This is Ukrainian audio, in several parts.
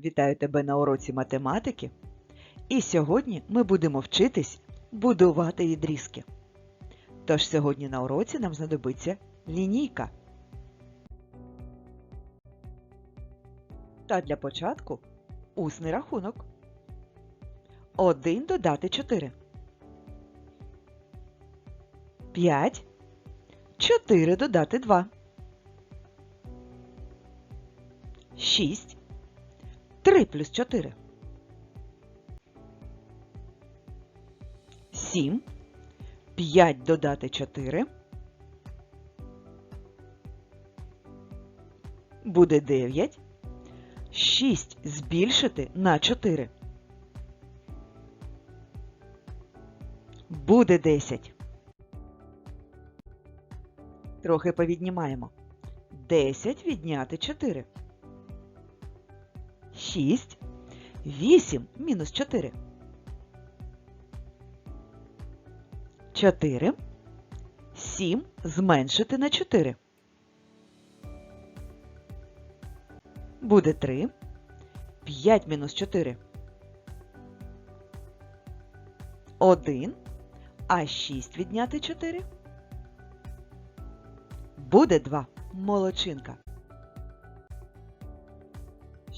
Вітаю тебе на уроці математики. І сьогодні ми будемо вчитись будувати відрізки. Тож сьогодні на уроці нам знадобиться лінійка. Та для початку усний рахунок. 1 додати 4. 5. 4 додати 2. 6. 3 плюс 4. 7. 5 додати 4. Буде 9. 6 збільшити на 4. Буде 10. Трохи повіднімаємо. 10 відняти 4. 6. 8 мінус 4. 4. 7 зменшити на 4. Буде 3. 5 мінус 4. 1. А 6 відняти 4. Буде 2. Молодчинка.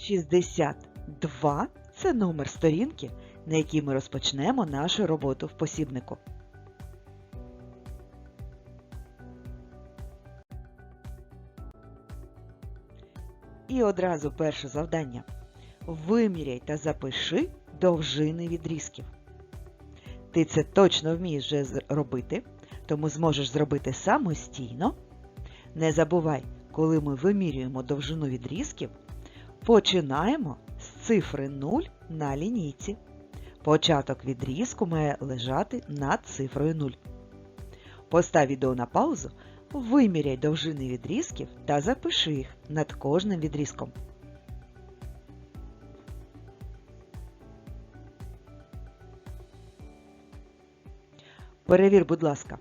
62 це номер сторінки, на якій ми розпочнемо нашу роботу в посібнику. І одразу перше завдання. Виміряй та запиши довжини відрізків. Ти це точно вмієш вже робити, тому зможеш зробити самостійно. Не забувай, коли ми вимірюємо довжину відрізків, починаємо з цифри 0 на лінійці. Початок відрізку має лежати над цифрою 0. Постав відео на паузу, виміряй довжини відрізків та запиши їх над кожним відрізком. Перевір, будь ласка,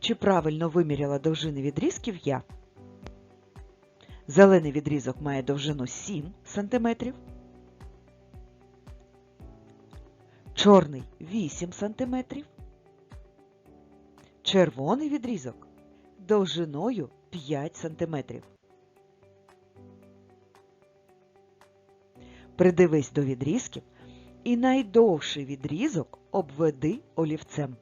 чи правильно виміряла довжини відрізків я. Зелений відрізок має довжину 7 см, чорний 8 см, червоний відрізок довжиною 5 см. Придивись до відрізків і найдовший відрізок обведи олівцем.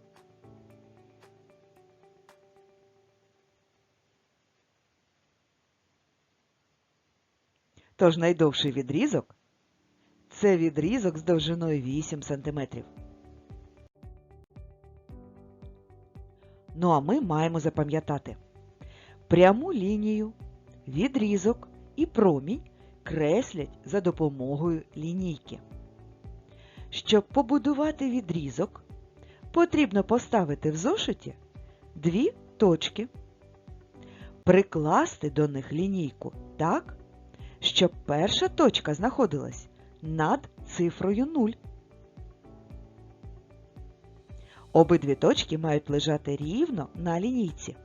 Тож найдовший відрізок це відрізок з довжиною 8 см. Ну а ми маємо запам'ятати пряму лінію, відрізок і промінь креслять за допомогою лінійки. Щоб побудувати відрізок, потрібно поставити в зошиті дві точки, прикласти до них лінійку так, щоб перша точка знаходилась над цифрою 0. Обидві точки мають лежати рівно на лінійці.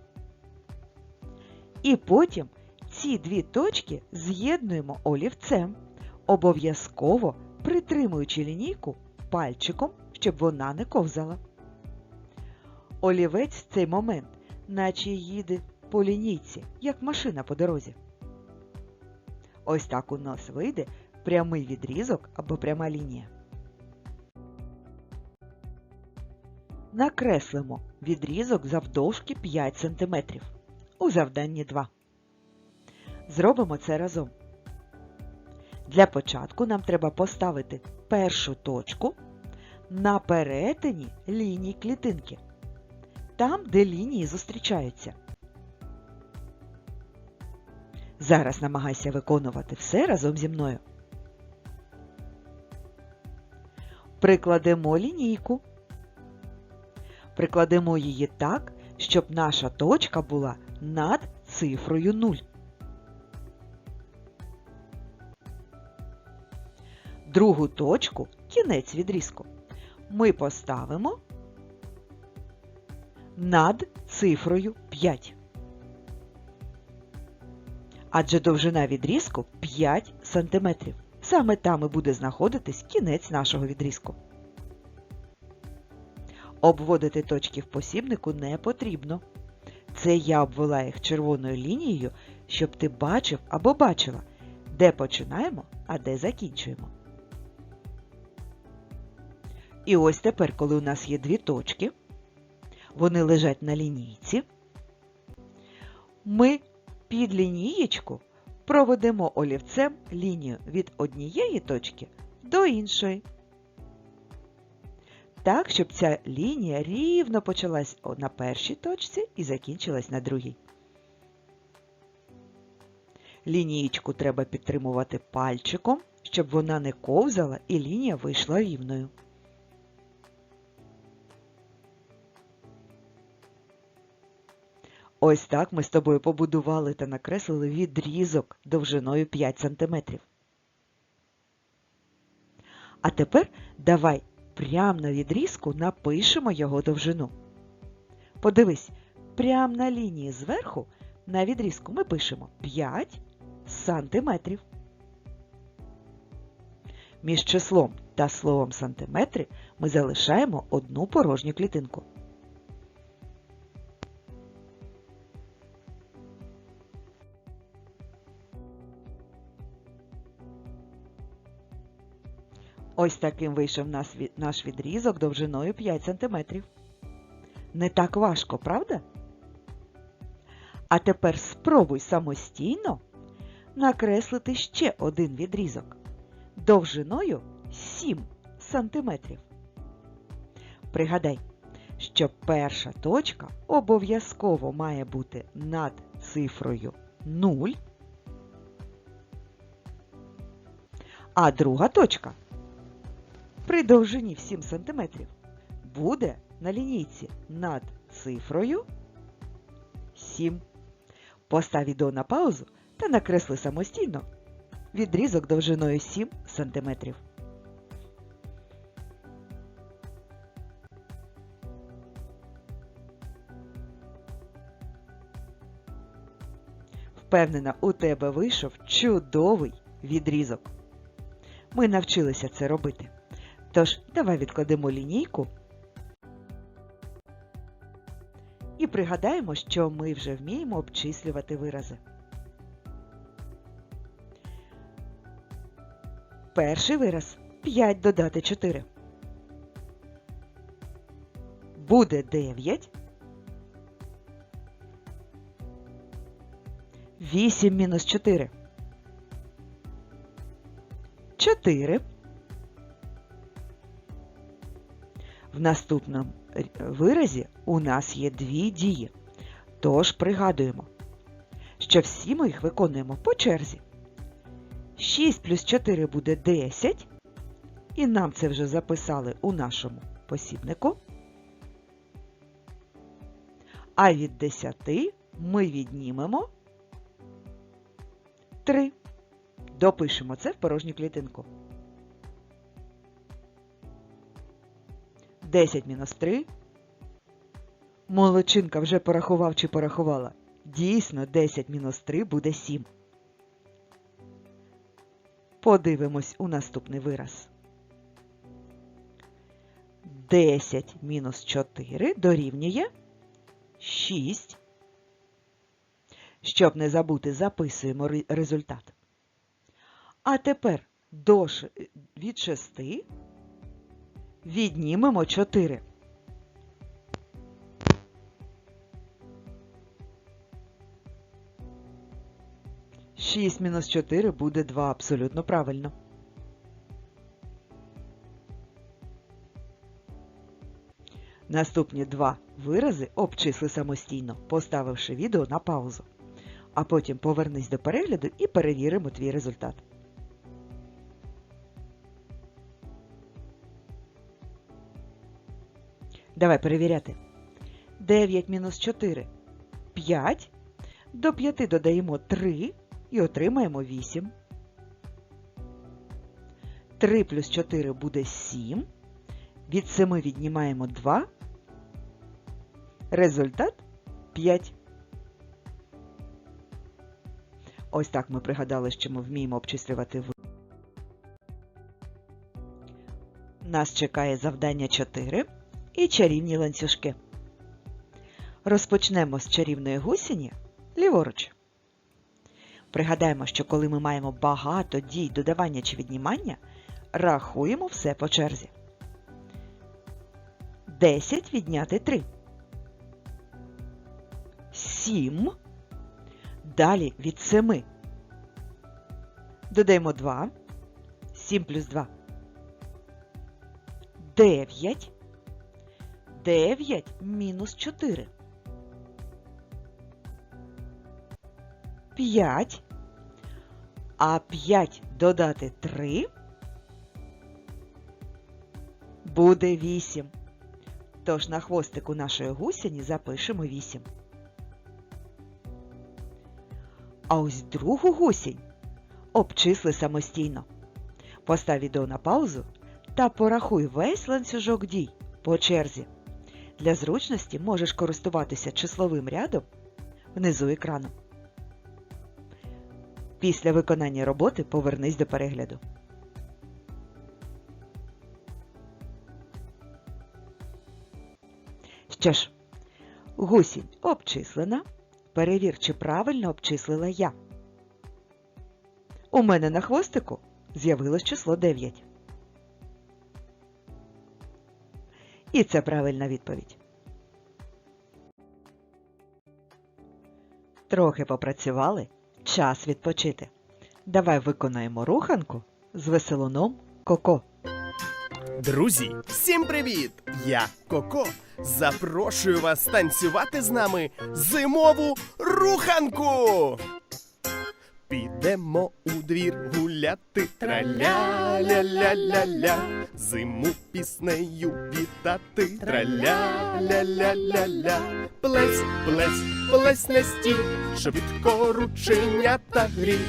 І потім ці дві точки з'єднуємо олівцем, обов'язково притримуючи лінійку пальчиком, щоб вона не ковзала. Олівець в цей момент наче їде по лінійці, як машина по дорозі. Ось так у нас вийде прямий відрізок або пряма лінія. Накреслимо відрізок завдовжки 5 см у завданні 2. Зробимо це разом. Для початку нам треба поставити першу точку на перетині ліній клітинки, там, де лінії зустрічаються. Зараз намагайся виконувати все разом зі мною. Прикладемо лінійку. Прикладемо її так, щоб наша точка була над цифрою 0. Другу точку, кінець відрізку, ми поставимо над цифрою 5. Адже довжина відрізку 5 см. Саме там і буде знаходитись кінець нашого відрізку. Обводити точки в посібнику не потрібно. Це я обвела їх червоною лінією, щоб ти бачив або бачила, де починаємо, а де закінчуємо. І ось тепер, коли у нас є дві точки, вони лежать на лінійці, ми під лінієчку проведемо олівцем лінію від однієї точки до іншої. Так, щоб ця лінія рівно почалась на першій точці і закінчилась на другій. Лінієчку треба підтримувати пальчиком, щоб вона не ковзала і лінія вийшла рівною. Ось так ми з тобою побудували та накреслили відрізок довжиною 5 см. А тепер давай прямо на відрізку напишемо його довжину. Подивись, прямо на лінії зверху на відрізку ми пишемо 5 сантиметрів. Між числом та словом сантиметри ми залишаємо одну порожню клітинку. Ось таким вийшов наш відрізок довжиною 5 см. Не так важко, правда? А тепер спробуй самостійно накреслити ще один відрізок довжиною 7 см. Пригадай, що перша точка обов'язково має бути над цифрою 0, а друга точка при довжині в 7 см буде на лінійці над цифрою 7. Постав відео на паузу та накресли самостійно відрізок довжиною 7 см. Впевнена, у тебе вийшов чудовий відрізок. Ми навчилися це робити. Тож, давай відкладемо лінійку і пригадаємо, що ми вже вміємо обчислювати вирази. Перший вираз 5 додати 4. Буде 9. 8 мінус 4. 4. В наступному виразі у нас є дві дії. Тож пригадуємо, що всі ми їх виконуємо по черзі. 6 плюс 4 буде 10, і нам це вже записали у нашому посібнику. А від 10 ми віднімемо 3. Допишемо це в порожню клітинку. 10 мінус 3. Молодчинка вже порахував чи порахувала. Дійсно, 10 мінус 3 буде 7. Подивимось у наступний вираз. 10 мінус 4 дорівнює 6. Щоб не забути, записуємо результат. А тепер до від 6 віднімемо 4. Шість мінус 4 буде 2 абсолютно правильно. Наступні два вирази обчисли самостійно, поставивши відео на паузу. А потім повернись до перегляду і перевіримо твій результат. Давай перевіряти. 9 мінус 4 – 5. До 5 додаємо 3 і отримаємо 8. 3 плюс 4 буде 7. Від 7 віднімаємо 2. Результат 5. Ось так ми пригадали, що ми вміємо обчислювати ви. нас чекає завдання 4 і чарівні ланцюжки. Розпочнемо з чарівної гусіні ліворуч. Пригадаємо, що коли ми маємо багато дій додавання чи віднімання, рахуємо все по черзі. 10 відняти 3. 7. Далі від 7. Додаємо 2. 7 плюс 2. 9. 9 мінус 4. 5. А 5 додати 3 буде 8. Тож на хвостику нашої гусені запишемо 8. А ось другу гусінь обчисли самостійно. Постав відео на паузу та порахуй весь ланцюжок дій по черзі. Для зручності можеш користуватися числовим рядом внизу екрану. Після виконання роботи повернись до перегляду. Що ж, гусінь обчислена. Перевір, чи правильно обчислила я. У мене на хвостику з'явилось число 9. І це правильна відповідь. Трохи попрацювали. Час відпочити. Давай виконаємо руханку з веселуном Коко. Друзі, всім привіт! Я Коко. Запрошую вас танцювати з нами зимову руханку. Підемо у двір гуляти, траля-ля-ля-ля-ля, зиму піснею вітати, траля-ля-ля-ля-ля, плесь, плесь, плесь на стій, швидко рученята грі,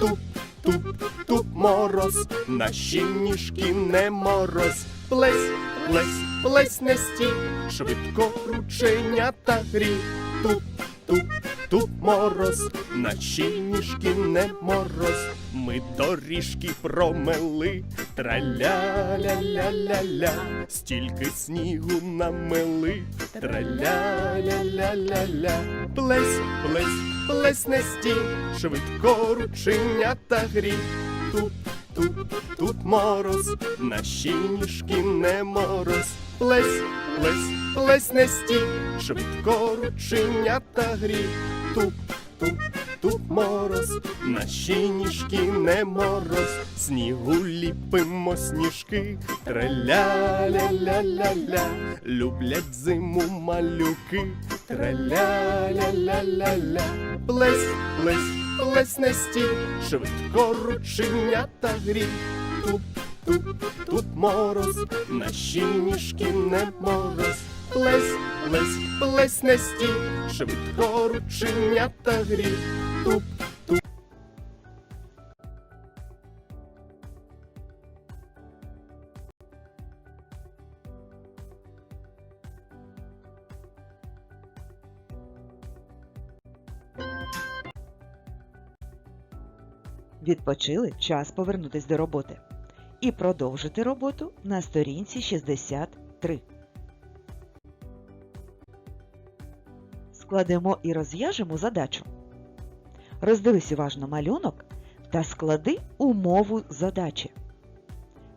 туп, туп, туп мороз, наші ніжки не мороз, плесь, плесь, плесь на стій, швидко рученята грі, туп, туп, туп мороз, наші ніжки не мороз, ми доріжки промели, траля-ля-ля-ля-ля, стільки снігу намели, траля-ля-ля-ля-ля, плесь, плесь, плесь на стій, швидко рученята грі, тут, тут, тут мороз, наші ніжки не мороз, плесь, плесь, стій, швидко рученята грі, туп, туп, туп мороз, наші ніжки не мороз, снігу ліпимо сніжки, траля-ля-ля-ля-ля, люблять зиму малюки, траля-ля-ля-ля-ля, плесь, плесь, плесь на стій, швидко рученята грі, туп, туп, туп мороз, наші ніжки не мороз, плесь, плесь, плесь на стій, швидко рученята грі, туп, туп. Відпочили час повернутись до роботи. І продовжити роботу на сторінці 63. Складемо і розв'яжемо задачу. Роздивись уважно малюнок та склади умову задачі.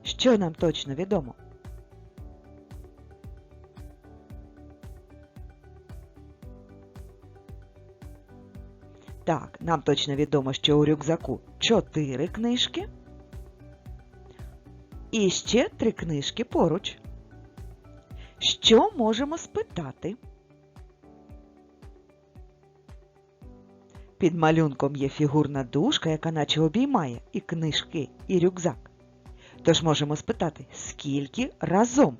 Що нам точно відомо? Так, нам точно відомо, що у рюкзаку 4 книжки. І ще 3 книжки поруч. Що можемо спитати? Під малюнком є фігурна дужка, яка наче обіймає і книжки, і рюкзак. Тож можемо спитати, скільки разом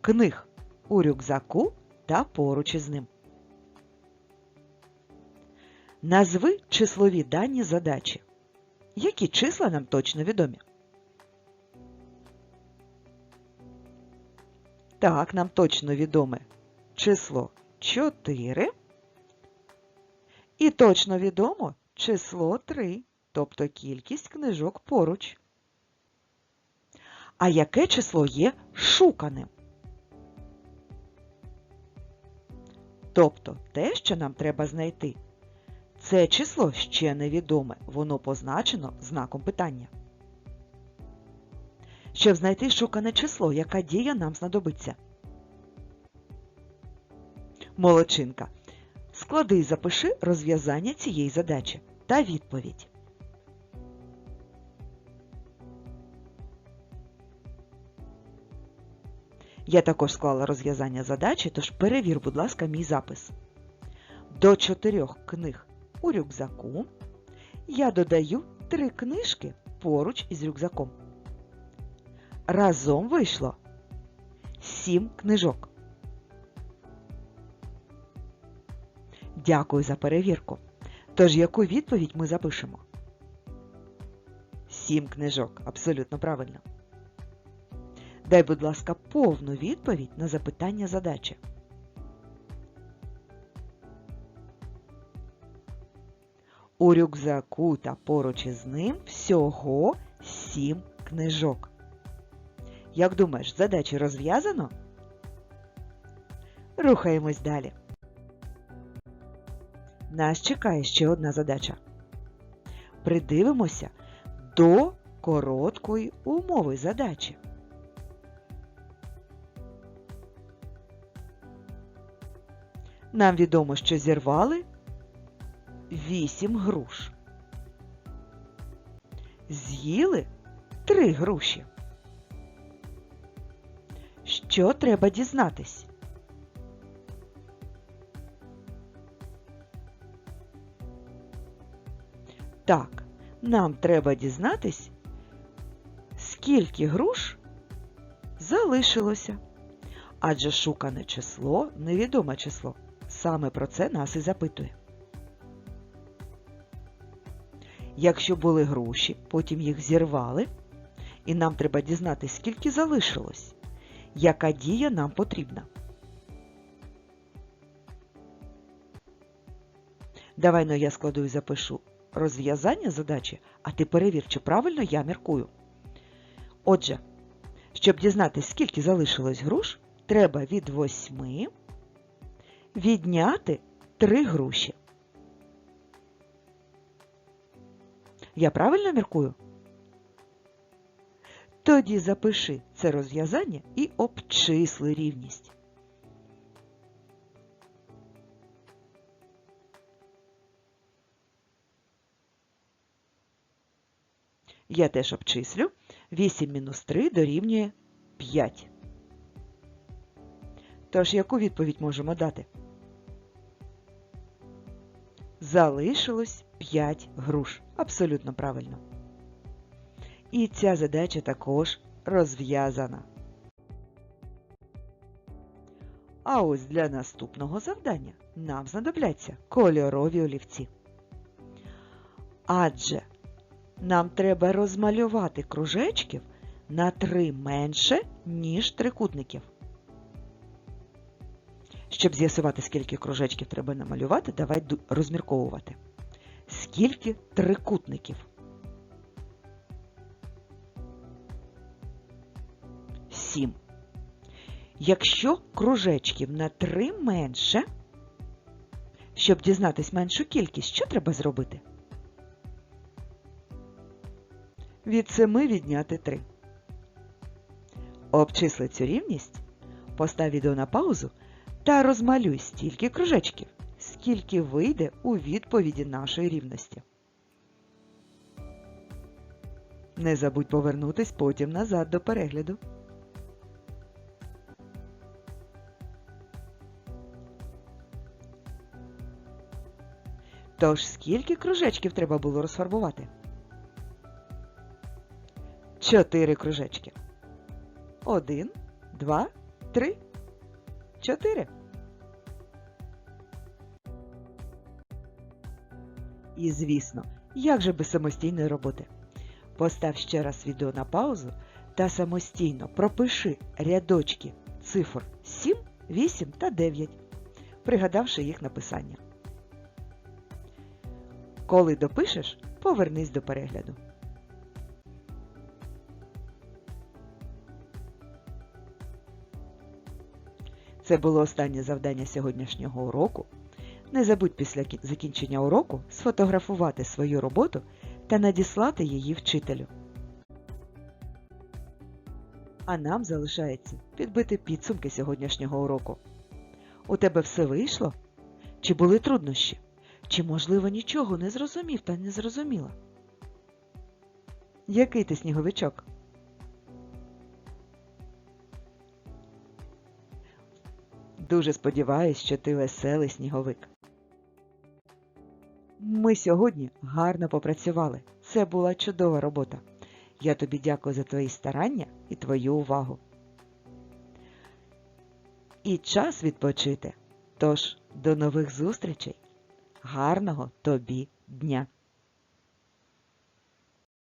книг у рюкзаку та поруч із ним. Назви числові дані задачі. Які числа нам точно відомі? Так, нам точно відоме число 4. І точно відомо число 3, тобто кількість книжок поруч. А яке число є шуканим? Тобто те, що нам треба знайти. Це число ще невідоме, воно позначено знаком питання. Щоб знайти шукане число, яка дія нам знадобиться? Молодчинка. Склади і запиши розв'язання цієї задачі та відповідь. Я також склала розв'язання задачі, тож перевір, будь ласка, мій запис. До чотирьох книг у рюкзаку я додаю три книжки поруч із рюкзаком. Разом вийшло сім книжок. Дякую за перевірку. Тож яку відповідь ми запишемо? Сім книжок. Абсолютно правильно. Дай, будь ласка, повну відповідь на запитання задачі. У рюкзаку та поруч із ним всього сім книжок. Як думаєш, задачі розв'язано? Рухаємось далі. Нас чекає ще одна задача. Придивимося до короткої умови задачі. Нам відомо, що зірвали 8 груш. З'їли 3 груші. Що треба дізнатись? Так, нам треба дізнатись, скільки груш залишилося. Адже шукане число невідоме число. Саме про це нас і запитує. Якщо були груші, потім їх зірвали, і нам треба дізнатися, скільки залишилось, яка дія нам потрібна. Давай ну, я складу і запишу розв'язання задачі, а ти перевір, чи правильно я міркую. Отже, щоб дізнатися, скільки залишилось груш, треба від 8 відняти 3 груші. Я правильно міркую? Тоді запиши це розв'язання і обчисли рівність. Я теж обчислю. 8 мінус 3 дорівнює 5. Тож, яку відповідь можемо дати? Залишилось 5 груш. Абсолютно правильно. І ця задача також розв'язана. А ось для наступного завдання нам знадобляться кольорові олівці. Адже нам треба розмалювати кружечків на 3 менше, ніж трикутників. Щоб з'ясувати, скільки кружечків треба намалювати, давай розмірковувати. Скільки трикутників? Сім. Якщо кружечків на 3 менше, щоб дізнатись меншу кількість, що треба зробити? Від 7 відняти 3. Обчисли цю рівність, постав відео на паузу та розмалюй стільки кружечків, скільки вийде у відповіді нашої рівності. Не забудь повернутись потім назад до перегляду. Тож скільки кружечків треба було розфарбувати? Чотири кружечки. Один, два, три, чотири. І, звісно, як же без самостійної роботи? Постав ще раз відео на паузу та самостійно пропиши рядочки цифр 7, 8 та 9, пригадавши їх написання. Коли допишеш, повернись до перегляду. Це було останнє завдання сьогоднішнього уроку. Не забудь після закінчення уроку сфотографувати свою роботу та надіслати її вчителю. А нам залишається підбити підсумки сьогоднішнього уроку. У тебе все вийшло? Чи були труднощі? Чи, можливо, нічого не зрозумів та не зрозуміла? Який ти сніговичок? Дуже сподіваюсь, що ти веселий сніговик. Ми сьогодні гарно попрацювали. Це була чудова робота. Я тобі дякую за твої старання і твою увагу. І час відпочити. Тож, до нових зустрічей. Гарного тобі дня!